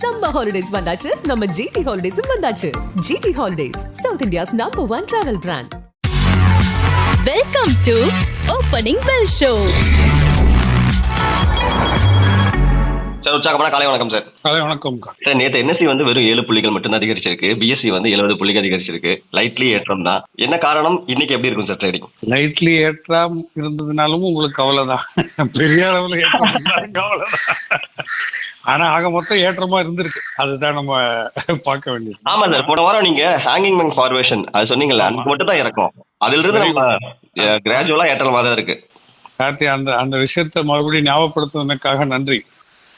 Summer holidays வந்தாச்சு. நம்ம GT ஹாலிடேஸும் வந்தாச்சு. GT holidays south India's number one travel brand welcome to opening bell show sir உற்சாகமான காலை வணக்கம் சார். காலை வணக்கம். சார் நேற்று என்எஸ்சி வந்து வெறும் ஏழு புள்ளிகள் மட்டும் தான் அதிகரிச்சிருக்கு பிஎஸ்சி வந்து எழுபது புள்ளிகள் அதிகரிச்சிருக்கு. லைட்லி ஏற்றம் தான். என்ன காரணம்? இன்னைக்கு எப்படி இருக்கும் சார் ட்ரேடிங் லைட்லி ஏற்றம் இருந்ததுனாலும் உங்களுக்கு கவலை தான் பெரிய அளவில் ஏற்றம் கவலை தான் ஆனா ஆக மொத்தம் ஏற்றமா இருந்திருக்கு. அதுதான் நம்ம பார்க்க வேண்டியது. ஆமா சார். போன வாரம் நீங்க ஹேங்கிங் மேன் ஃபார்மேஷன் அது சொன்னீங்கல்ல. அது மட்டும் தான் இறக்கும். அதுல இருந்து நம்ம கிராஜுவலா ஏற்றமா தான் இருக்கு. கார்த்தி அந்த அந்த விஷயத்தை மறுபடியும் ஞாபகப்படுத்துவதற்காக நன்றி.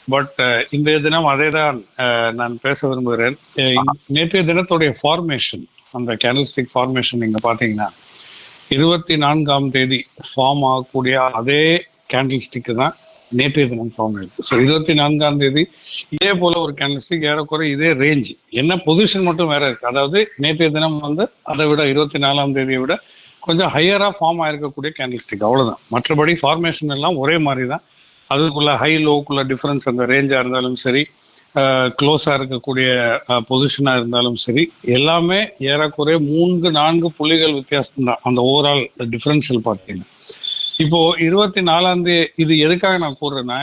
பட் இன்றைய தினம் அதே தான் நான் பேச விரும்புகிறேன். இந்த- நேற்றைய தினத்துடைய ஃபார்மேஷன் அந்த கேண்டல்ஸ்டிக் ஃபார்மேஷன் நீங்க பாத்தீங்கன்னா இருபத்தி நான்காம் தேதி ஃபார்ம் ஆகக்கூடிய அதே கேண்டில்ஸ்டிக் தான் நேற்றைய தினம் ஃபார்ம் ஆயிருக்கு ஸோ இருபத்தி நான்காம் தேதி இதே போல ஒரு கேண்டில்ஸ்டிக் ஏறக்குறை இதே ரேஞ்ச் என்ன பொசிஷன் மட்டும் வேற இருக்கு. அதாவது நேற்றைய தினம் வந்து அதை விட இருபத்தி நாலாம் தேதியை விட கொஞ்சம் ஹையராக ஃபார்ம் ஆயிருக்கக்கூடிய கேண்டில்ஸ்டிக் அவ்வளோதான் மற்றபடி ஃபார்மேஷன் எல்லாம் ஒரே மாதிரி தான் அதுக்குள்ள ஹை லோக்குள்ள டிஃபரன்ஸ் அந்த ரேஞ்சாக இருந்தாலும் சரி க்ளோஸாக இருக்கக்கூடிய பொசிஷனாக இருந்தாலும் சரி எல்லாமே ஏறக்குறைய மூன்று நான்கு புள்ளிகள் வித்தியாசம் தான் அந்த ஓவரால் டிஃப்ரென்ஷியல் பார்த்தீங்கன்னா. இப்போ இருபத்தி நாலாம் தேதி இது எதுக்காக நான் கூறுறேன்னா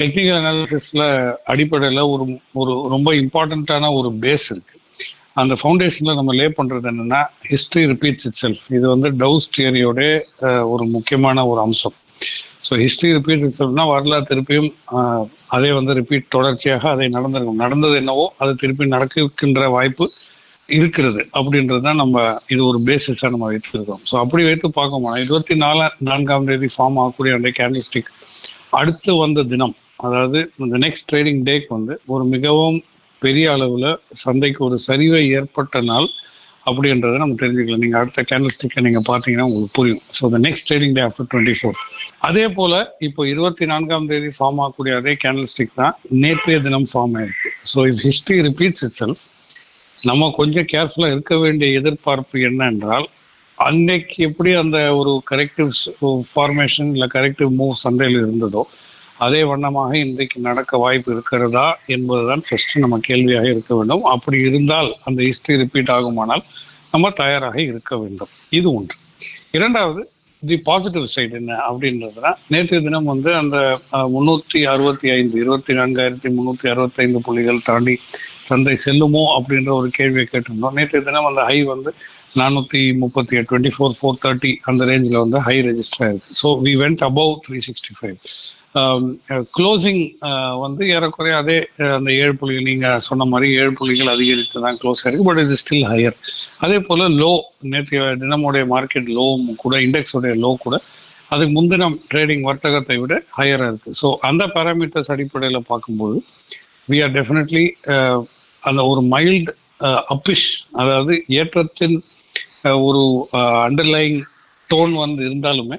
டெக்னிக்கல் அனாலிசிஸ்ல அடிப்படையில் ஒரு ஒரு ரொம்ப இம்பார்ட்டண்ட்டான ஒரு பேஸ் இருக்கு. அந்த ஃபவுண்டேஷன்ல நம்ம லே பண்றது என்னன்னா ஹிஸ்டரி ரிப்பீட்ஸ் இட் செல்ஃப் இது வந்து டவுஸ் தியரியோட ஒரு முக்கியமான ஒரு அம்சம். ஸோ ஹிஸ்டரி ரிப்பீட் இட் செல்ஃப்னா வரலாறு திருப்பியும் அதே வந்து ரிப்பீட் தொடர்ச்சியாக அதை நடந்திருக்கும். நடந்தது என்னவோ அது திருப்பி நடக்கின்ற வாய்ப்பு இருக்கிறது அப்படின்றது தான் நம்ம இது ஒரு பேசிஸாக நம்ம வைத்திருக்கோம் ஸோ அப்படி வைத்து பார்க்க போனால் இருபத்தி நாலு நான்காம் தேதி ஃபார்ம் ஆகக்கூடிய அந்த கேண்டில்ஸ்டிக் அடுத்து வந்த தினம் அதாவது இந்த நெக்ஸ்ட் ட்ரேடிங் டேக்கு வந்து ஒரு மிகவும் பெரிய அளவில் சந்தைக்கு ஒரு சரிவை ஏற்பட்ட நாள் அப்படின்றத நம்ம தெரிஞ்சுக்கலாம். நீங்கள் அடுத்த கேண்டில் ஸ்டிக்கை நீங்கள் பார்த்தீங்கன்னா உங்களுக்கு புரியும். So the next trading day after twenty four அதே போல் இப்போ இருபத்தி நான்காம் தேதி ஃபார்ம் ஆகக்கூடிய அதே கேண்டில் ஸ்டிக் தான் நேற்றைய தினம் ஃபார்ம் ஆயிருக்கு. So if history repeats itself நம்ம கொஞ்சம் கேர்ஃபுல்லாக இருக்க வேண்டிய எதிர்பார்ப்பு என்ன என்றால் அன்னைக்கு எப்படி அந்த ஒரு கரெக்டிவ் ஃபார்மேஷன் இல்லை கரெக்டிவ் மூவ் சந்தையில் இருந்ததோ அதே வண்ணமாக இன்றைக்கு நடக்க வாய்ப்பு இருக்கிறதா என்பதுதான் ஃபர்ஸ்ட் நம்ம கேள்வியாக இருக்க வேண்டும். அப்படி இருந்தால் அந்த ஹிஸ்டரி ரிப்பீட் ஆகுமானால் நம்ம தயாராக இருக்க வேண்டும். இது ஒன்று. இரண்டாவது தி பாசிட்டிவ் சைடு என்ன அப்படின்றதுனா நேற்று தினம் வந்து அந்த முன்னூற்றி அறுபத்தி ஐந்து இருபத்தி நான்காயிரத்தி முந்நூற்றி அறுபத்தைந்து புள்ளிகள் தாண்டி சந்தை செல்லுமோ அப்படின்ற ஒரு கேள்வியை கேட்டிருந்தோம். நேற்று தினம் அந்த ஹை வந்து நானூற்றி முப்பத்தி டுவெண்ட்டி ஃபோர் ஃபோர் தேர்ட்டி அந்த ரேஞ்சில் வந்து ஹை ரெஜிஸ்டர் ஆயிருக்கு. So we went above three sixty five closing வந்து ஏறக்குறைய அதே uh, அந்த ஏழு புள்ளிகள் நீங்கள் சொன்ன மாதிரி ஏழு புள்ளிகள் அதிகரித்து தான் க்ளோஸ் ஆயிருக்கு. பட் இது ஸ்டில் ஹையர் அதே போல் லோ நேற்றைய தினமுடைய மார்க்கெட் லோவும் கூட இண்டெக்ஸோடைய லோ கூட அதுக்கு முன்தினம் ட்ரேடிங் வர்த்தகத்தை விட ஹையராக இருக்குது ஸோ அந்த பேராமீட்டர்ஸ் அடிப்படையில் பார்க்கும்போது வி ஆர் டெஃபினெட்லி அந்த ஒரு மைல்டு அப்பிஷ் uh, அதாவது ஏற்றத்தின் uh, ஒரு uh, அண்டர்லைங் டோன் வந்து இருந்தாலுமே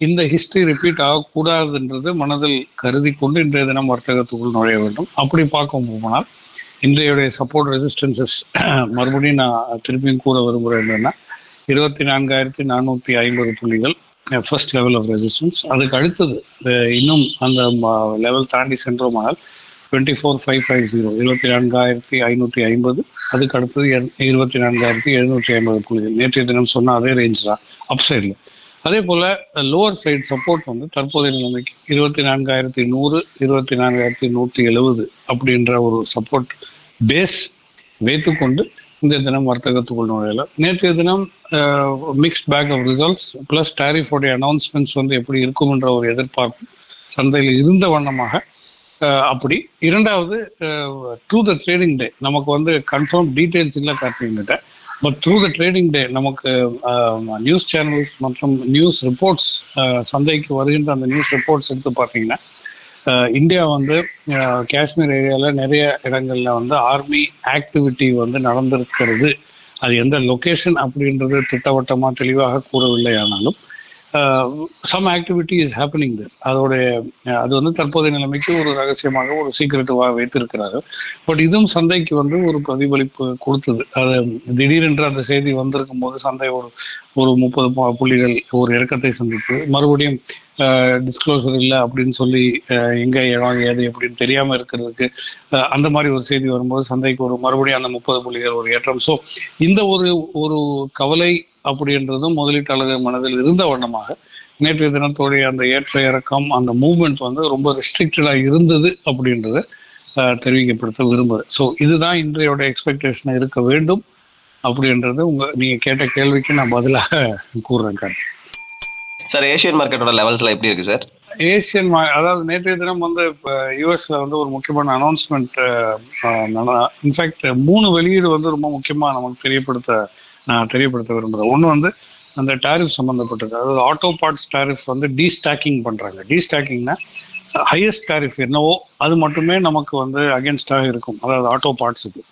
இந்த ஹிஸ்டரி ரிப்பீட் ஆகக்கூடாதுன்றது மனதில் கருதி கொண்டு இன்றைய தினம் வர்த்தகத்துக்குள் நுழைய வேண்டும். அப்படி பார்க்க போனால் இன்றையுடைய சப்போர்ட் ரெசிஸ்டன்சஸ் மறுபடியும் நான் திருப்பியும் கூற விரும்புகிறேன் என்னென்னா இருபத்தி நான்காயிரத்தி நானூற்றி ஐம்பது புள்ளிகள் ஃபர்ஸ்ட் லெவல் ஆஃப் ரெசிஸ்டன்ஸ் அதுக்கு அடுத்தது இன்னும் அந்த லெவல் தாண்டி சென்றோமானால் twenty four five five zero இருபத்தி நான்காயிரத்தி ஐநூற்றி ஐம்பது. அதுக்கு அடுத்தது எண்- இருபத்தி நான்காயிரத்தி எழுநூற்றி ஐம்பது புள்ளிகள். நேற்றைய தினம் சொன்ன அதே ரேஞ்ச் தான் அப் சைடில் அதே போல் லோவர் சைடு சப்போர்ட் வந்து தற்போதைய நிலைமைக்கு இருபத்தி நான்காயிரத்தி நூறு இருபத்தி நான்காயிரத்தி நூற்றி எழுபது அப்படின்ற ஒரு சப்போர்ட் பேஸ் வைத்துக்கொண்டு இந்த தினம் வர்த்தகத்துக்குள் நுழையல நேற்றைய தினம் mixed bag of results plus டேரிஃபோடைய announcements வந்து எப்படி இருக்கும்ன்ற ஒரு எதிர்பார்ப்பு சந்தையில் இருந்த வண்ணமாக அப்படி. இரண்டாவது த்ரூ த ட்ரேடிங் டே நமக்கு வந்து கன்ஃபார்ம் டீட்டெயில்ஸ் இல்லை கார்த்திகிட்ட but through the trading day நமக்கு நியூஸ் சேனல்ஸ் மற்றும் நியூஸ் ரிப்போர்ட்ஸ் சந்தைக்கு வருகின்ற அந்த நியூஸ் ரிப்போர்ட்ஸ் எடுத்து பார்த்தீங்கன்னா இந்தியா வந்து காஷ்மீர் ஏரியாவில் நிறைய இடங்களில் வந்து ஆர்மி ஆக்டிவிட்டி வந்து நடந்திருக்கிறது. அது எந்த லொக்கேஷன் அப்படின்றது திட்டவட்டமாக தெளிவாக கூறவில்லை ஆனாலும் சம் ஆக்டிவிட்டி இஸ் ஹேப்பனிங் அதோடைய அது வந்து தற்போதைய நிலைமைக்கு ஒரு ரகசியமாக ஒரு சீக்கிரட்டுவாக வைத்திருக்கிறாரு. பட் இதுவும் சந்தைக்கு வந்து ஒரு பிரதிபலிப்பு கொடுத்தது. அது திடீரென்று அந்த செய்தி வந்திருக்கும் போது சந்தை ஒரு ஒரு முப்பது புள்ளிகள் ஒரு இறக்கத்தை சந்தித்து மறுபடியும் டிஸ்க்ளோசர் இல்லை அப்படின்னு சொல்லி எங்கே இடம் ஏது அப்படின்னு தெரியாமல் இருக்கிறதுக்கு அந்த மாதிரி ஒரு செய்தி வரும்போது சந்தைக்கு ஒரு மறுபடியும் அந்த முப்பது புள்ளிகள் ஒரு ஏற்றம். ஸோ இந்த ஒரு ஒரு கவலை அப்படின்றதும் முதலீட்டாளர்கள் மனதில் இருந்த வண்ணமாக நேற்றைய தினத்தோடைய அந்த ஏற்ற இறக்கம் அந்த மூவ்மெண்ட் வந்து ரொம்ப ரெஸ்ட்ரிக்டடாக இருந்தது அப்படின்றத தெரிவிக்கப்படுத்த விரும்புகிறேன் ஸோ இதுதான் இன்றையோட எக்ஸ்பெக்டேஷன் இருக்க வேண்டும் அப்படின்றது உங்க நீங்க கேட்ட கேள்விக்கு நான் பதிலாக கூறுறேன். சார் ஏஷியன் மார்க்கெட்டோட லெவல்ஸ்லாம் எப்படி இருக்கு சார் ஏசியன் மா அதாவது நேற்றைய தினம் வந்து இப்போ யூஎஸ்ல வந்து ஒரு முக்கியமான அனௌன்ஸ்மெண்ட் இன்ஃபேக்ட் மூணு வெளியீடு வந்து ரொம்ப முக்கியமாக நமக்கு தெரியப்படுத்த நான் தெரியப்படுத்த விரும்புகிறேன் ஒன்று வந்து அந்த டாரிஃப் சம்மந்தப்பட்டது அதாவது ஆட்டோ பார்ட்ஸ் டாரிஃப் வந்து டீஸ்டாக்கிங் பண்ணுறாங்க டீஸ்டாக்கிங்னா ஹையஸ்ட் டாரிஃப் என்னவோ அது மட்டுமே நமக்கு வந்து அகேன்ஸ்டாக இருக்கும். அதாவது auto பார்ட்ஸுக்கு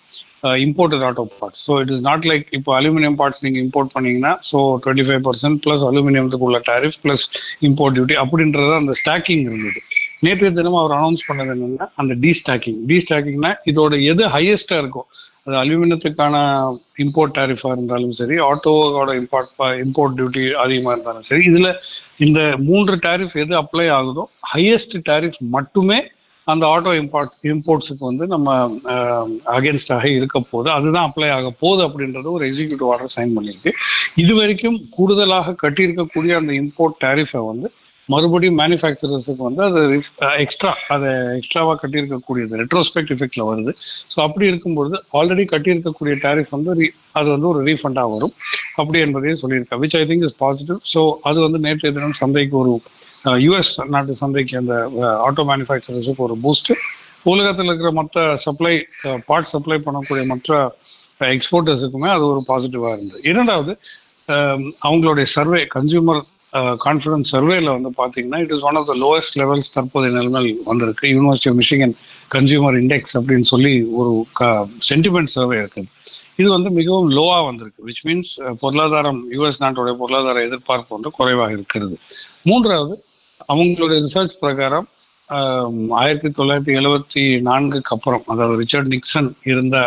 imported auto parts so it is not like இப்போ அலுமினியம் பார்ட்ஸ் நீங்கள் இம்போர்ட் பண்ணீங்கன்னா so twenty five percent plus அலுமினியத்துக்கு உள்ள டாரிஃப் ப்ளஸ் இம்போர்ட் டியூட்டி அப்படின்றது அந்த ஸ்டாக்கிங் இருந்தது. நேற்றைய தினம் அவர் அனௌன்ஸ் பண்ணது என்னன்னா அந்த டீஸ்டாக்கிங் டீஸ்டாக்கிங்னா இதோட எது ஹையஸ்ட்டாக இருக்கும் அது அலுமினியத்துக்கான இம்போர்ட் டேரிஃபாக இருந்தாலும் சரி ஆட்டோவோட இம்போர்ட் இம்போர்ட் டியூட்டி அதிகமாக இருந்தாலும் சரி இதில் இந்த மூன்று டேரிஃப் எது அப்ளை ஆகுதோ ஹையஸ்ட் டேரிஃப் மட்டுமே அந்த ஆட்டோ இம்போர்ட் இம்போர்ட்ஸுக்கு வந்து நம்ம அகேன்ஸ்டாக இருக்க போகுது. அதுதான் அப்ளை ஆக போகுது அப்படின்றது ஒரு எக்ஸிக்யூட்டிவ் ஆர்டர் சைன் பண்ணியிருக்கு. இது வரைக்கும் கூடுதலாக கட்டியிருக்கக்கூடிய அந்த இம்போர்ட் டேரிஃபை வந்து மறுபடியும் மேனுஃபேக்சரர்ஸுக்கு வந்து அது எக்ஸ்ட்ரா அதை எக்ஸ்ட்ராவாக கட்டியிருக்கக்கூடியது ரெட்ரோஸ்பெக்ட் எஃபெக்டில் வருது. ஸோ அப்படி இருக்கும்பொழுது ஆல்ரெடி கட்டியிருக்கக்கூடிய டேரிஃப் வந்து அது வந்து ஒரு ரீஃபண்டாக வரும். அப்படி என்பதையும் சொல்லியிருக்கேன் which I think is positive so அது வந்து நேற்று தினம் சந்தைக்கு ஒரு யூஎஸ் நாட்டு சந்தைக்கு அந்த ஆட்டோ மேனுஃபேக்சரர்ஸுக்கு ஒரு பூஸ்ட் உலகத்தில் இருக்கிற மற்ற சப்ளை பார்ட் சப்ளை பண்ணக்கூடிய மற்ற எக்ஸ்போர்ட்டர்ஸுக்குமே அது ஒரு பாசிட்டிவாக இருந்தது. இரண்டாவது அவங்களுடைய சர்வே கன்சியூமர் கான்ஃபிடன்ஸ் சர்வேல வந்து பார்த்தீங்கன்னா it is one of the lowest levels தற்போதைய நிலைமையில் வந்திருக்கு. University of Michigan consumer index அப்படின்னு சொல்லி ஒரு சென்டிமெண்ட் சர்வே இருக்குது இது வந்து மிகவும் லோவாக வந்திருக்கு விச் மீன்ஸ் பொருளாதாரம் யுஎஸ் நாட்டுடைய பொருளாதார எதிர்பார்ப்பு வந்து குறைவாக இருக்கிறது. மூன்றாவது அவங்களுடைய ரிசர்ச் பிரகாரம் ஆயிரத்தி தொள்ளாயிரத்தி எழுவத்தி நான்குக்கு அப்புறம் அதாவது ரிச்சர்ட் நிக்சன் இருந்த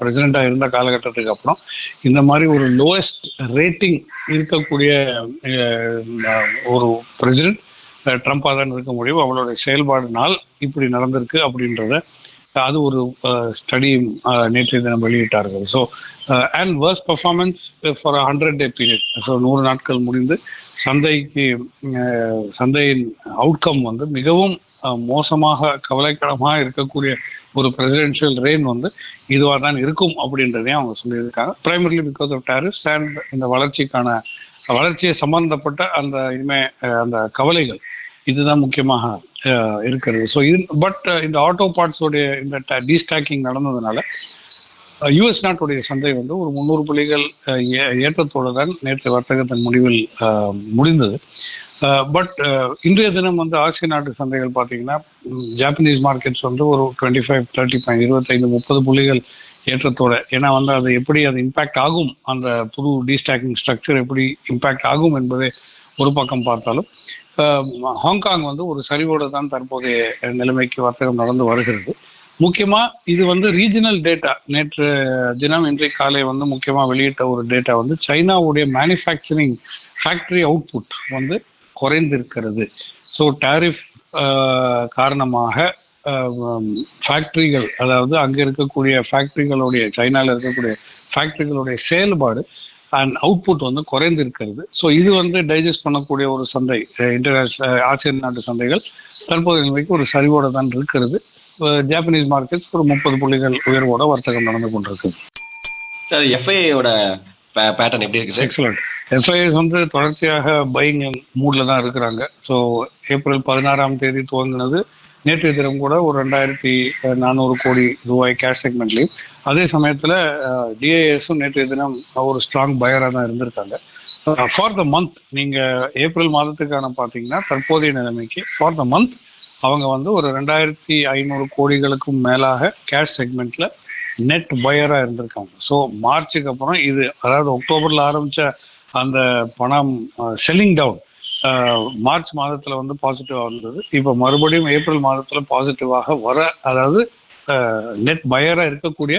பிரசிடெண்டாக இருந்த காலகட்டத்துக்கு அப்புறம் இந்த மாதிரி ஒரு லோவஸ்ட் ரேட்டிங் இருக்கக்கூடிய ஒரு பிரசிடென்ட் ட்ரம்ப்பாக தான் இருக்க முடியும். அவளுடைய செயல்பாடுனால் இப்படி நடந்திருக்கு அப்படின்றத அது ஒரு ஸ்டடி நேற்றைய தினம் வெளியிட்டார்கள். So and worse performance for hundred day period so நூறு நாட்கள் முடிந்து சந்தைக்கு சந்தையின் அவுட்கம் வந்து மிகவும் மோசமாக கவலைக்கிடமாக இருக்கக்கூடிய ஒரு பிரசிடென்ஷியல் ரெயின் வந்து இதுவாக தான் இருக்கும் அப்படின்றதையும் அவங்க சொல்லியிருக்காங்க. Primarily because of tariffs and இந்த வளர்ச்சிக்கான வளர்ச்சியை சம்பந்தப்பட்ட அந்த இனிமே அந்த கவலைகள் இதுதான் முக்கியமாக இருக்கிறது. ஸோ இது பட் இந்த ஆட்டோ பார்ட்ஸோடைய இந்த டீஸ்டாக்கிங் நடந்ததுனால யுஎஸ் நாட்டுடைய சந்தை வந்து ஒரு முந்நூறு புள்ளிகள் ஏ- ஏற்றத்தோடு தான் நேற்று வர்த்தகத்தின் முடிவில் முடிந்தது. பட் இன்றைய தினம் வந்து ஆசிய நாட்டு சந்தைகள் பார்த்தீங்கன்னா ஜாப்பனீஸ் மார்க்கெட்ஸ் வந்து ஒரு டுவெண்ட்டி ஃபைவ் தேர்ட்டி பாயிண்ட் இருபத்தைந்து முப்பது புள்ளிகள் ஏற்றத்தோட. ஏன்னா வந்து அது எப்படி அது இம்பேக்ட் ஆகும்? அந்த புது டீஸ்டாக்கிங் ஸ்ட்ரக்சர் எப்படி இம்பேக்ட் ஆகும் என்பதை ஒரு பக்கம் பார்த்தாலும் ஹாங்காங் வந்து ஒரு சரிவோடு தான் தற்போதைய நிலைமைக்கு வர்த்தகம் நடந்து வருகிறது. முக்கியமாக இது வந்து ரீஜனல் டேட்டா நேற்று தினம் இன்றைக்கு காலை வந்து முக்கியமாக வெளியிட்ட ஒரு டேட்டா வந்து சைனாவுடைய மேனுஃபேக்சரிங் ஃபேக்டரி அவுட்புட் வந்து குறைந்திருக்கிறது. ஸோ டாரிஃப் காரணமாக ஃபேக்டரிகள் அதாவது அங்கே இருக்கக்கூடிய ஃபேக்டரிகளுடைய சைனாவில் இருக்கக்கூடிய ஃபேக்டரிகளுடைய செயல்பாடு அண்ட் அவுட்புட் வந்து குறைந்திருக்கிறது. ஸோ இது வந்து டைஜஸ்ட் பண்ணக்கூடிய ஒரு சந்தை இன்டர்நேஷனல் ஆசியன் நாட்டு சந்தைகள் தற்போதைய நிலைக்கு ஒரு சரிவோட தான் இருக்கிறது. ஜாப்பனீஸ் மார்க்கெட்ஸ் ஒரு முப்பது புள்ளிகள் உயர்வோட வர்த்தகம் நடந்து கொண்டிருக்குது. சார் எஃப்ஐயோட பேட்டர்ன் எப்படி இருக்கு சார் எக்ஸலண்ட் எஃப்ஐஎஸ் வந்து தொடர்ச்சியாக பையிங் மூடில் தான் இருக்கிறாங்க. ஸோ ஏப்ரல் பதினாறாம் தேதி துவங்கினது. நேற்றைய தினம் கூட ஒரு ரெண்டாயிரத்தி நானூறு கோடி ரூபாய் கேஷ் செக்மெண்ட்லையும் அதே சமயத்தில் டிஐஎஸும் நேற்றைய தினம் ஒரு ஸ்ட்ராங் பயராக தான் இருந்திருக்காங்க. ஃபார் த மந்த் நீங்கள் ஏப்ரல் மாதத்துக்கான பார்த்தீங்கன்னா தற்போதைய நிலைமைக்கு ஃபார் த மந்த் அவங்க வந்து ஒரு ரெண்டாயிரத்தி ஐநூறு கோடிகளுக்கும் மேலாக கேஷ் செக்மெண்ட்டில் நெட் பயராக இருந்திருக்காங்க. ஸோ மார்ச்சுக்கு அப்புறம் இது அதாவது அக்டோபரில் ஆரம்பித்த அந்த பணம் செல்லிங் டவுன் மார்ச் மாதத்தில் வந்து பாசிட்டிவாக இருந்தது இப்போ மறுபடியும் ஏப்ரல் மாதத்தில் பாசிட்டிவாக வர அதாவது நெட் பயராக இருக்கக்கூடிய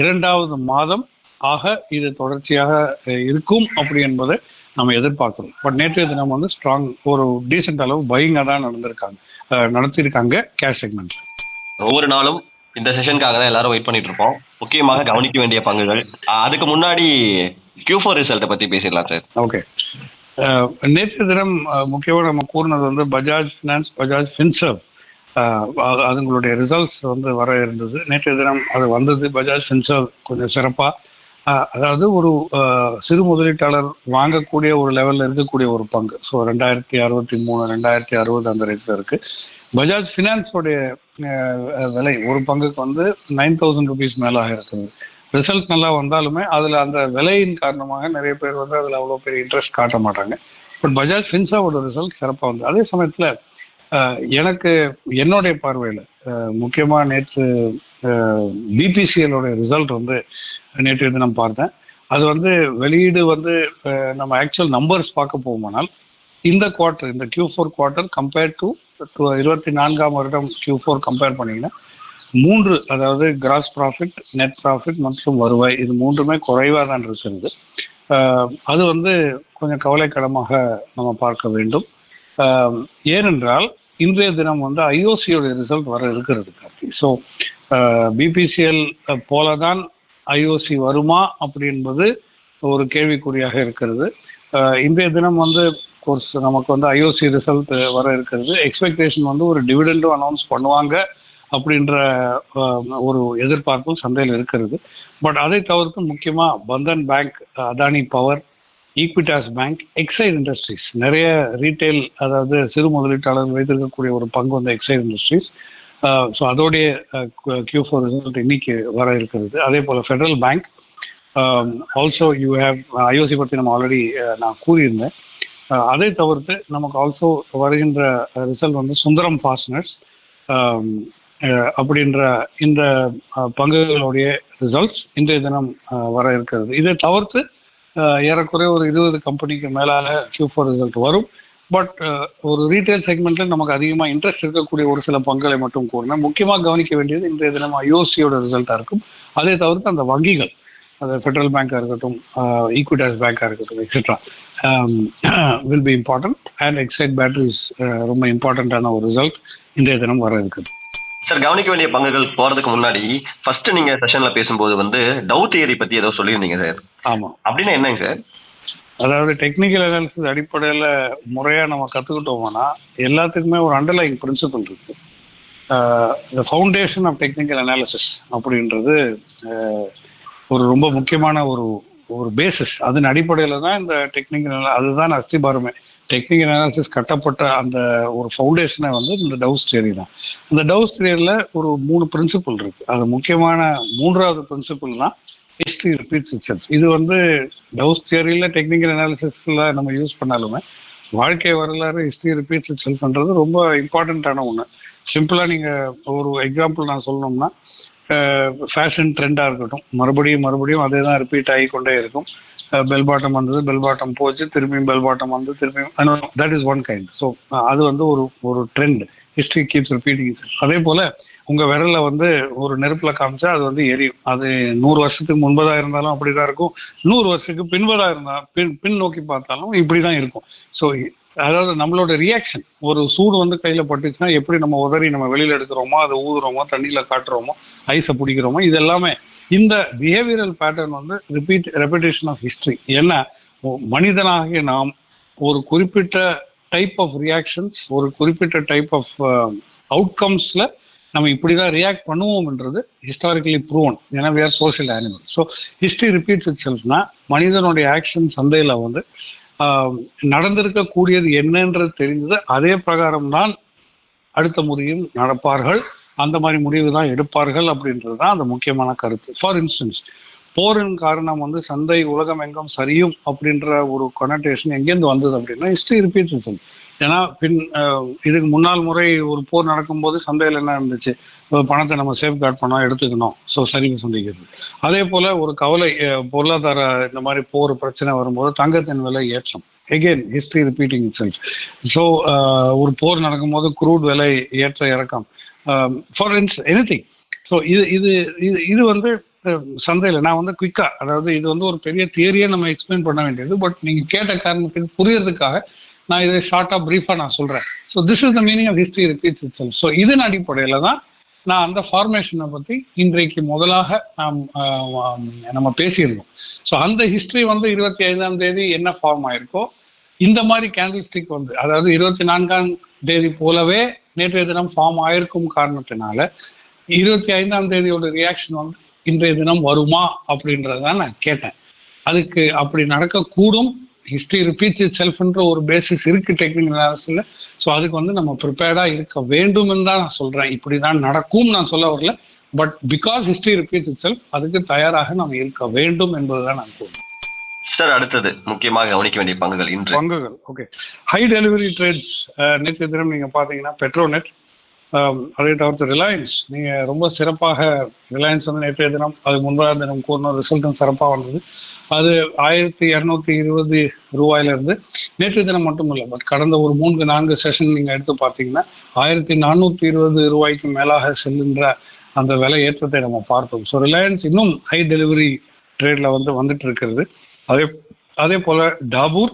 இரண்டாவது மாதம் ஆக இது தொடர்ச்சியாக இருக்கும் அப்படி என்பதை நம்ம எதிர்பார்க்குறோம். பட் நேற்றைய தினம் வந்து ஸ்ட்ராங் ஒரு டீசென்ட் அளவு பையிங்காக தான் நடந்திருக்காங்க. நடத்தியிருக்காங்க கேஷ் செக்மெண்ட் ஒவ்வொரு நாளும் இந்த செஷனுக்காக தான் எல்லாரும் வெயிட் பண்ணிட்டு இருப்போம். முக்கியமாக கவனிக்க வேண்டிய பங்குகள். அதுக்கு முன்னாடி Q4 ஃபோர் ரிசல்ட்டை பத்தி பேசிடலாம் சார் ஓகே நேற்று தினம் முக்கியமாக நம்ம கூறினது வந்து பஜாஜ் ஃபினான்ஸ் பஜாஜ் ஃபின்சர்வ். அதுங்களுடைய ரிசல்ட்ஸ் வந்து வர இருந்தது. நேற்று தினம் அது வந்தது. பஜாஜ் ஃபின்சர்வ் கொஞ்சம் சிறப்பாக அதாவது ஒரு சிறு முதலீட்டாளர் வாங்கக்கூடிய ஒரு லெவலில் இருக்கக்கூடிய ஒரு பங்கு. ஸோ ரெண்டாயிரத்தி அறுபத்தி மூணு ரெண்டாயிரத்தி அறுபது அந்த ரேட்டில் இருக்கு. பஜாஜ் ஃபினான்ஸோடைய விலை ஒரு பங்குக்கு வந்து நைன் தௌசண்ட் ருபீஸ் மேலாக இருக்குது. ரிசல்ட் நல்லா வந்தாலுமே அதில் அந்த விலையின் காரணமாக நிறைய பேர் வந்து அதில் அவ்வளோ பெரிய இன்ட்ரெஸ்ட் காட்ட மாட்டாங்க. பட் பஜாஜ் ஃபின்ஸாவோட ரிசல்ட் சிறப்பாக வந்து அதே சமயத்தில் எனக்கு என்னுடைய பார்வையில் முக்கியமாக நேற்று பிபிசிஎலோட ரிசல்ட் வந்து நேற்று தினம் பார்த்தேன். அது வந்து வெளியீடு வந்து நம்ம ஆக்சுவல் நம்பர்ஸ் பார்க்க போகுமானால் இந்த குவார்ட்டர் இந்த Q four quarter compared to இருபத்தி நான்காம் வருடம் கியூ ஃபோர் கம்பேர் பண்ணிங்கன்னா மூன்று அதாவது கிராஸ் ப்ராஃபிட் நெட் ப்ராஃபிட் மற்றும் வருவாய் இது மூன்றுமே குறைவாக தான் இருக்கிறது அது வந்து கொஞ்சம் கவலைக்கிடமாக நம்ம பார்க்க வேண்டும். ஏனென்றால் இன்றைய தினம் வந்து ஐஓசியோட ரிசல்ட் வர இருக்கிறது கார்த்தி. ஸோ பிபிசிஎல் போல தான் ஐஓசி வருமா அப்படி என்பது ஒரு கேள்விக்குறியாக இருக்கிறது. இன்றைய தினம் வந்து கோர்ஸ் நமக்கு வந்து ஐஓசி ரிசல்ட் வர இருக்கிறது. எக்ஸ்பெக்டேஷன் வந்து ஒரு டிவிடெண்டும் அனௌன்ஸ் பண்ணுவாங்க. அப்படின்ற ஒரு எதிர்பார்ப்பும் சந்தையில் இருக்கிறது. பட் அதை தவிர்த்து முக்கியமாக Bandhan bank Adani power Equitas bank Exide industries. நிறைய ரீட்டைல் அதாவது சிறு முதலீட்டாளர்கள் வைத்திருக்கக்கூடிய ஒரு பங்கு வந்து எக்ஸைட் இண்டஸ்ட்ரீஸ். ஸோ அதோடைய கியூ ஃபோர் ரிசல்ட் இன்னைக்கு வர இருக்கிறது. அதே போல் federal bank also you have IOC பற்றி நம்ம ஆல்ரெடி நான் கூறியிருந்தேன். அதை தவிர்த்து நமக்கு ஆல்சோ வருகின்ற ரிசல்ட் வந்து சுந்தரம் ஃபாஸ்னர்ஸ் அப்படின்ற இந்த பங்குகளுடைய ரிசல்ட்ஸ் இன்றைய தினம் வர இருக்கிறது. இதை தவிர்த்து ஏறக்குறைய ஒரு இருபது கம்பெனிக்கு மேலான Q4 ஃபோர் ரிசல்ட் வரும். பட் ஒரு ரீட்டைல் செக்மெண்ட்ல நமக்கு அதிகமாக இன்ட்ரெஸ்ட் இருக்கக்கூடிய ஒரு சில பங்குகளை மட்டும் கூறினேன் முக்கியமாக கவனிக்க வேண்டியது இன்றைய தினம் ஐஓசியோட ரிசல்ட்டாக இருக்கும். அதே தவிர்த்து அந்த வங்கிகள் அது ஃபெடரல் பேங்காக இருக்கட்டும் ஈக்விட்டாஸ் பேங்காக இருக்கட்டும் etcetera will be important and Exide batteries ரொம்ப இம்பார்ட்டண்ட்டான ஒரு ரிசல்ட் இன்றைய தினம் வர இருக்குது சார் கவனிக்க வேண்டிய பங்குகள் போறதுக்கு முன்னாடி ஃபர்ஸ்ட் நீங்க செஷன்ல பேசும்போது வந்து டவு தியரி பத்தி ஏதோ சொல்லியிருந்தீங்க சார் ஆமாம் அப்படின்னா என்னங்க சார் அதாவது டெக்னிக்கல் அனாலிசிஸ் அடிப்படையில் முறையாக நம்ம கற்றுக்கிட்டோம்னா எல்லாத்துக்குமே ஒரு அண்டர்லைங் பிரின்சிபல் இருக்கு. இந்த ஃபவுண்டேஷன் ஆஃப் டெக்னிக்கல் அனாலிசிஸ் அப்படின்றது ஒரு ரொம்ப முக்கியமான ஒரு ஒரு பேசிஸ் அதன் அடிப்படையில் தான் இந்த டெக்னிக்கல் அதுதான் அஸ்திபாரமே. டெக்னிக்கல் அனாலிசிஸ் கட்டப்பட்ட அந்த ஒரு ஃபவுண்டேஷனை வந்து இந்த டவுஸ் தியரி தான். இந்த டவுஸ் தியரியில் ஒரு மூணு பிரின்சிபல் இருக்கு. அது முக்கியமான மூன்றாவது பிரின்சிபல் தான் ஹிஸ்ட்ரி ரிப்பீட்ஸ் இட்செல்ஃப் இது வந்து டவுஸ் தியரியில் டெக்னிக்கல் அனாலிசிஸில் நம்ம யூஸ் பண்ணாலுமே வாழ்க்கை வரலாறு ஹிஸ்ட்ரி ரிப்பீட்ஸ் இட்செல்ஃப்ன்றது ரொம்ப இம்பார்ட்டண்ட்டான ஒன்று சிம்பிளாக நீங்கள் ஒரு எக்ஸாம்பிள் நான் சொல்லணும்னா ஃபேஷன் ட்ரெண்டாக இருக்கட்டும். மறுபடியும் மறுபடியும் அதே தான் ரிப்பீட் ஆகி கொண்டே இருக்கும். பெல் பாட்டம் வந்தது பெல் பாட்டம் போச்சு திரும்பியும் பெல் பாட்டம் வந்து திரும்பியும் that is one kind so அது வந்து ஒரு ஒரு ட்ரெண்ட் ஹிஸ்ட்ரி கீப்ஸ் ரிப்பீட்டிங் அதே போல் உங்கள் விரல்ல வந்து ஒரு நெருப்பில் காமிச்சா அது வந்து எரியும். அது நூறு வருஷத்துக்கு முன்பதாக இருந்தாலும் அப்படி தான் இருக்கும். நூறு வருஷத்துக்கு பின்பதாக இருந்தால் பின் பின் நோக்கி பார்த்தாலும் இப்படி தான் இருக்கும். ஸோ அதாவது நம்மளோட ரியாக்ஷன் ஒரு சூடு வந்து கையில் பட்டுச்சுன்னா எப்படி நம்ம உதறி நம்ம வெளியில் எடுக்கிறோமோ அதை ஊதுறோமோ தண்ணியில் காட்டுறோமோ ஐஸை பிடிக்கிறோமோ இது எல்லாமே இந்த பிஹேவியரல் பேட்டர்ன் வந்து ரிப்பீட் ரெப்பிடேஷன் ஆஃப் ஹிஸ்ட்ரி ஏன்னா மனிதனாகிய நாம் ஒரு குறிப்பிட்ட டைப் ஆஃப் ரியாக்ஷன்ஸ் ஒரு குறிப்பிட்ட டைப் ஆஃப் அவுட்கம்ஸில் நம்ம இப்படி தான் ரியாக்ட் பண்ணுவோம்ன்றது ஹிஸ்டாரிக்கலி ப்ரூவன் ஏன்னா we are social animal so history repeats it செல்ஃப்னா மனிதனுடைய ஆக்ஷன் சந்தையில் வந்து um, நடந்திருக்கக்கூடியது என்னன்றது தெரிஞ்சது. அதே பிரகாரம் தான் அடுத்த முறையும் நடப்பார்கள். அந்த மாதிரி முடிவு தான் எடுப்பார்கள் அப்படின்றது தான் அந்த முக்கியமான கருத்து. ஃபார் இன்ஸ்டன்ஸ் போரின் காரணம் வந்து சந்தை உலகம் எங்கும் சரியும் அப்படின்ற ஒரு கொனட்டேஷன் எங்கேருந்து வந்தது அப்படின்னா ஹிஸ்ட்ரி ரிப்பீட்ஸ் ஏன்னா பின் இதுக்கு முன்னாள் முறை ஒரு போர் நடக்கும்போது சந்தையில் என்ன இருந்துச்சு பணத்தை நம்ம சேஃப் கார்ட் பண்ணோம் எடுத்துக்கணும். ஸோ சரிங்க சந்திக்கிறது அதே போல் ஒரு கவலை பொருளாதார இந்த மாதிரி போர் பிரச்சனை வரும்போது தங்கத்தின் விலை ஏற்றம். Again history repeating self so ஒரு போர் நடக்கும்போது குரூட் விலை ஏற்ற இறக்கம். ஃபார் இன்ஸ் எனி திங் ஸோ இது இது இது இது வந்து சந்தையில் நான் வந்து குயிக்கா அதாவது இது வந்து ஒரு பெரிய தியரியை நம்ம எக்ஸ்பிளைன் பண்ண வேண்டியது பட் நீங்கள் கேட்ட காரணத்துக்கு புரியறதுக்காக நான் இதை ஷார்ட்டாக ப்ரீஃபாக நான் சொல்கிறேன் so this is the meaning of history repeats it so இதன் அடிப்படையில் தான் நான் அந்த ஃபார்மேஷனை பற்றி இன்றைக்கு முதலாக நாம் நம்ம பேசியிருந்தோம். ஸோ அந்த ஹிஸ்ட்ரி வந்து இருபத்தி ஐந்தாம் தேதி என்ன ஃபார்ம் ஆயிருக்கோ இந்த மாதிரி கேண்டில் ஸ்டிக் வந்து அதாவது இருபத்தி நான்காம் தேதி போலவே நேற்றைய தினம் ஃபார்ம் ஆயிருக்கும் காரணத்தினால இருபத்தி ஐந்தாம் தேதியோட ரியாக்ஷன் வந்து இன்றைய தினம் வருமா அப்படின்றத நான் கேட்டேன். அதுக்கு அப்படி நடக்கக்கூடும். ஹிஸ்டரி ரிப்பீட்ஸ் இட் செல்ஃப்ன்ற ஒரு பேசிஸ் இருக்கு டெக்னிக்கல் அனாலிசிஸில் ஸோ அதுக்கு வந்து நம்ம ப்ரிப்பேர்டாக இருக்க வேண்டும்னு தான் நான் சொல்கிறேன் இப்படி தான் நடக்கும் நான் சொல்ல வரல. But because history repeats itself அதுக்கு தயாராக நாம் இருக்க வேண்டும் என்பதுதான் நான் சொல்றேன் சார் அடுத்தது முக்கியமாக கவனிக்க வேண்டிய பங்குகள் இன்று. பங்குகள் ஓகே ஹை டெலிவரி ட்ரேட்ஸ் நேற்று தினம் நீங்கள் பார்த்தீங்கன்னா பெட்ரோநெட் அதை தவிர்த்து ரிலையன்ஸ் நீங்கள் ரொம்ப சிறப்பாக ரிலையன்ஸ் வந்து நேற்றைய தினம் அது முன்பதாம் தினம் கூறின ரிசல்ட்டும் சிறப்பாக வந்தது. அது ஆயிரத்தி இரநூத்தி இருபது ரூபாயிலிருந்து நேற்று தினம் மட்டும் இல்லை பட் கடந்த ஒரு மூன்று நான்கு செஷன் நீங்கள் எடுத்து பார்த்தீங்கன்னா ஆயிரத்தி நானூற்றி இருபது ரூபாய்க்கு மேலாக செல்லுன்ற அந்த விலை ஏற்றத்தை நம்ம பார்த்தோம். ஸோ ரிலையன்ஸ் இன்னும் ஹை டெலிவரி ட்ரேடில் வந்து வந்துட்டு இருக்கிறது. அதே அதே போல் டாபூர்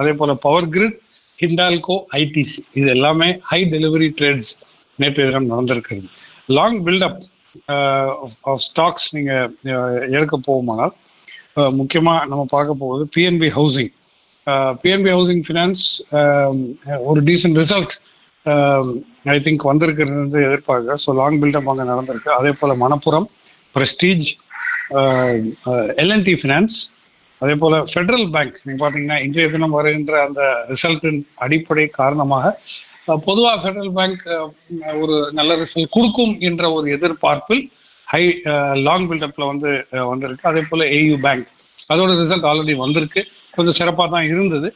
அதே போல் பவர் கிரிட் ஹிண்டால்கோ ஐடிசி இது எல்லாமே ஹை டெலிவரி ட்ரேட்ஸ் நேற்று தினம் நடந்திருக்கிறது. லாங் பில்டப் ஆஃப் ஸ்டாக்ஸ் நீங்கள் எடுக்க போகுமானால் uh, முக்கியமாக நம்ம பார்க்க போவது PNB housing PNB housing finance ஒரு decent result I um, think வந்திருக்கிறது எதிர்பார்க்க ஸோ லாங் பில்டப் அங்கே நடந்திருக்கு. அதே போல் மணப்புரம் பிரஸ்டீஜ் எல்என்டி ஃபினான்ஸ் அதே போல் ஃபெடரல் பேங்க் நீங்கள் பார்த்தீங்கன்னா இன்றைய தினம் வருகின்ற அந்த ரிசல்ட்டின் அடிப்படை காரணமாக பொதுவாக ஃபெடரல் பேங்க் ஒரு நல்ல ரிசல்ட் கொடுக்கும் என்ற ஒரு எதிர்பார்ப்பில் ஹை லாங் பில்டப்பில் வந்து வந்திருக்கு. அதே போல் ஏயு பேங்க் அதோட ரிசல்ட் ஆல்ரெடி வந்திருக்கு. கொஞ்சம் சிறப்பாக தான் இருந்தது.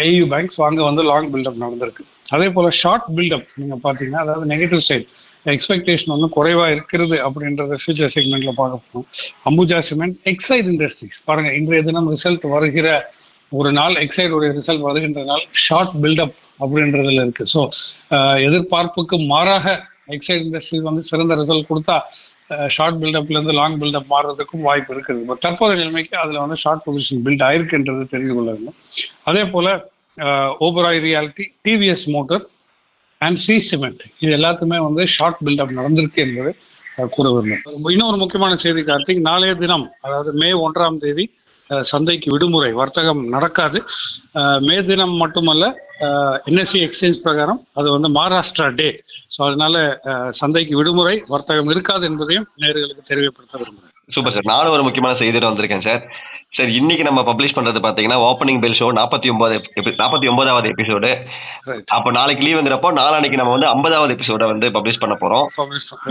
ஏயு பேங்க் ஸோ அங்கே வந்து லாங் பில்டப் நடந்திருக்கு. அதே போல் ஷார்ட் பில்டப் நீங்கள் பார்த்தீங்கன்னா அதாவது நெகட்டிவ் சைட் எக்ஸ்பெக்டேஷன் வந்து குறைவாக இருக்கிறது அப்படின்றத ஃபியூச்சர் செக்மெண்ட்ல பார்க்க போகிறோம் அம்புஜா சிமெண்ட் எக்ஸைட் இண்டஸ்ட்ரீஸ் பாருங்கள் இன்றைய தினம் ரிசல்ட் வருகிற ஒரு நாள் எக்ஸைடுடைய ரிசல்ட் வருகின்ற நாள் ஷார்ட் பில்டப் அப்படின்றதுல இருக்குது ஸோ எதிர்பார்ப்புக்கு மாறாக எக்ஸைட் இண்டஸ்ட்ரீஸ் வந்து சிறந்த ரிசல்ட் கொடுத்தா ஷார்ட் பில்டப்லேருந்து லாங் பில்டப் மாறுறதுக்கும் வாய்ப்பு இருக்குது. பட் தற்போதைய நிலைமைக்கு அதில் வந்து ஷார்ட் பொசிஷன் பில்ட் ஆயிருக்குன்றது தெரிந்து கொள்ள வேண்டும். அதே போல் Oberoi realty TVS motor and C cement இது எல்லாத்துமே வந்து ஷார்ட் பில்டப் நடந்திருக்கு என்பது கூற விரும்புகிறேன் இன்னொரு முக்கியமான செய்தி கார்த்திக் நாளைய தினம் அதாவது மே ஒன்றாம் தேதி சந்தைக்கு விடுமுறை வர்த்தகம் நடக்காது. மே தினம் மட்டுமல்ல என்எஸ்சி எக்ஸ்சேஞ்ச் பிரகாரம் அது வந்து மகாராஷ்டிரா டே ஸோ அதனால சந்தைக்கு விடுமுறை வர்த்தகம் இருக்காது என்பதையும் நேர்களுக்கு தெரியப்படுத்த விரும்புகிறேன். Super sir. நானும் ஒரு முக்கியமான செய்தியோட வந்திருக்கேன் சார். சார் இன்னைக்கு நம்ம பப்ளிஷ் பண்றது பாத்தீங்கன்னா ஓப்பனிங் பெல் ஷோ நாற்பத்தி ஒன்பது நாற்பத்தி ஒன்பதாவது எபிசோடு அப்போ நாளைக்கு லீவுங்கிறப்போ நாளானைக்கு நம்ம வந்து ஐம்பதாவது எபிசோட வந்து பப்ளிஷ் பண்ண போறோம்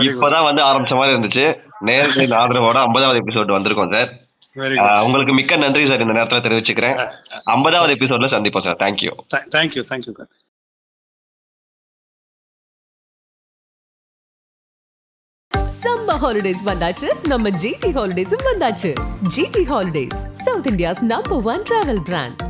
இப்பதான் வந்து ஆரம்பிச்ச மாதிரி இருந்துச்சு. நேரத்தில் ஆதரவோட ஐம்பதாவது எபிசோடு வந்திருக்கோம் சார். உங்களுக்கு மிக்க நன்றி சார் இந்த நேரத்தில் தெரிவிச்சுக்கிறேன். ஐம்பதாவது எபிசோட்ல சந்திப்போம் sir. Thank you thank you thank you summer holidays வந்தாச்சு. நம்ம ஜிடி ஹாலிடேஸும் வந்தாச்சு. GT holidays south India's number one travel brand